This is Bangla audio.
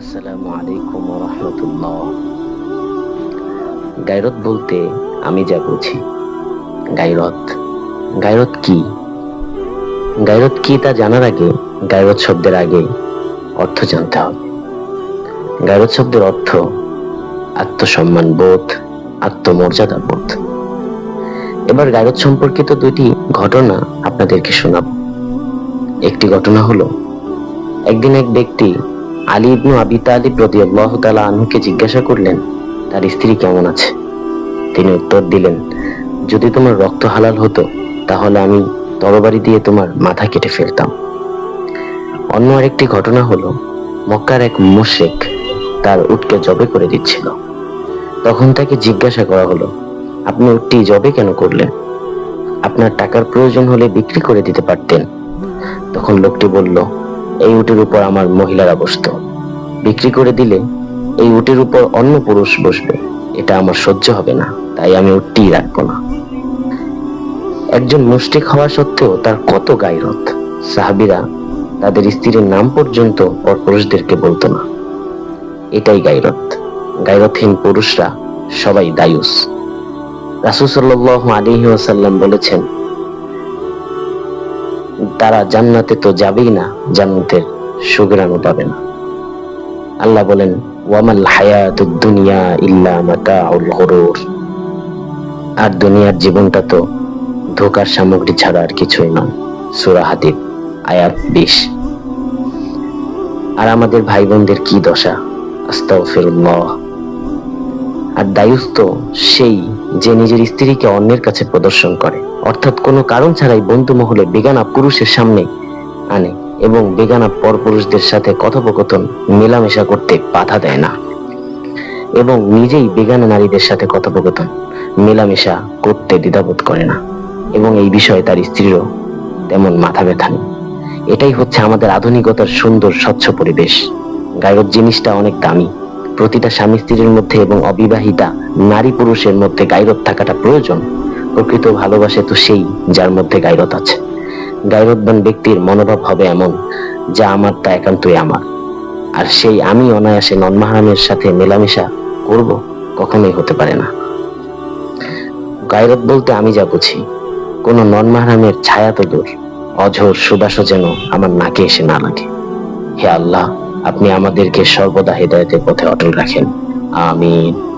আসসালামু আলাইকুম রহমতুল্লাহ। গায়রত বলতে আমি যা বুঝি। গায়রত গায়রত কি? গায়রত কি তা জানার আগে গায়রত শব্দের আগে অর্থ জানতে হবে। গায়রত শব্দের অর্থ আত্মসম্মান বোধ, আত্মমর্যাদা বোধ। এবার গায়রত সম্পর্কিত দুটি ঘটনা আপনাদেরকে শোনাব। একটি ঘটনা হলো, একদিন এক ব্যক্তি আলী ইবনু আবি তালিব রাদিয়াল্লাহু তালা আনহুকে জিজ্ঞাসা করলেন, তার স্ত্রী কেমন আছে? তিনি উত্তর দিলেন, যদি তোমার রক্ত হালাল হতো, তাহলে আমি তরবারি দিয়ে তোমার মাথা কেটে ফেলতাম। অন্য আরেকটি ঘটনা হলো, মক্কার এক মুশরিক তার উটকে জবে করে দিচ্ছিল। তখন তাকে জিজ্ঞাসা করা হলো, আপনি উটটি জবে কেন করলেন? আপনার টাকার প্রয়োজন হলে বিক্রি করে দিতে পারতেন। তখন লোকটি বলল এই উটের উপর আমার মহিলারা বসতো। বিক্রি করে দিলে এই উটের উপর অন্য পুরুষ বসবে। এটা আমার সহ্য হবে না, তাই আমি উটটিই রাখব না। একজন মুষ্টিক হওয়া সত্ত্বেও তার কত গাইরত সাহাবিরা তাদের স্ত্রীর নাম পর্যন্ত পর পুরুষদেরকে বলতো না। এটাই গাইরত গাইরতহীন পুরুষরা সবাই দায়ুস। রাসূল সাল্লাল্লাহু আলাইহি ওয়াসাল্লাম বলেছেন তারা জান্নাতে তো যাবেই না, জান্নাতের সুগ্রাণও পাবে না। আল্লাহ বলেন, ওয়ামাল হায়াতুদ দুনিয়া ইল্লা মাতাউল গুরুর আর দুনিয়ার জীবনটা তো ধোকার সামগ্রী ছাড়া আর কিছুই নয়। সূরা হাদিদ আয়াত 20 আর আমাদের ভাই বোনদের কি দশা? আস্তাগফিরুল্লাহ। আর দায়ুস তো সেই যে নিজের স্ত্রীকে অন্যের কাছে প্রদর্শন করে। অর্থাৎ কোনো কারণ ছাড়াই বন্ধু মহলে বেগানা পুরুষের সামনে আনে এবং বেগানা পরপুরুষদের সাথে কথোপকথন, মেলামেশা করতে বাধা দেয় না। এবং নিজেই বেগানা নারীদের সাথে কথোপকথন, মেলামেশা করতে দ্বিধাবোধ করে না। এবং এই বিষয়ে তার স্ত্রীরও তেমন মাথা ব্যথা নেই। এটাই হচ্ছে আমাদের আধুনিকতার সুন্দর স্বচ্ছ পরিবেশ। গায়ক জিনিসটা অনেক দামি। প্রতিটা স্বামী স্ত্রীর মধ্যে এবং অবিবাহিতা নারী পুরুষের মধ্যে গায়রত থাকাটা প্রয়োজন। প্রকৃত ভালোবাসে তো সেই যার মধ্যে গায়রত আছে। গায়রতবান ব্যক্তির মনোভাব হবে এমন, যা আমার তা একান্তই আমার। আর সেই আমি অনায়াসে নন্মাহারামের সাথে মেলামেশা করব কখনোই হতে পারে না। গায়রত বলতে আমি যা বুঝি, কোন নন্মাহারামের ছায়া তো দূর, অঝোর সুবাসও যেন আমার নাকে এসে না লাগে। হে আল্লাহ আপনি আমাদেরকে সর্বদা হেদায়তের পথে অটল রাখেন। আমিন।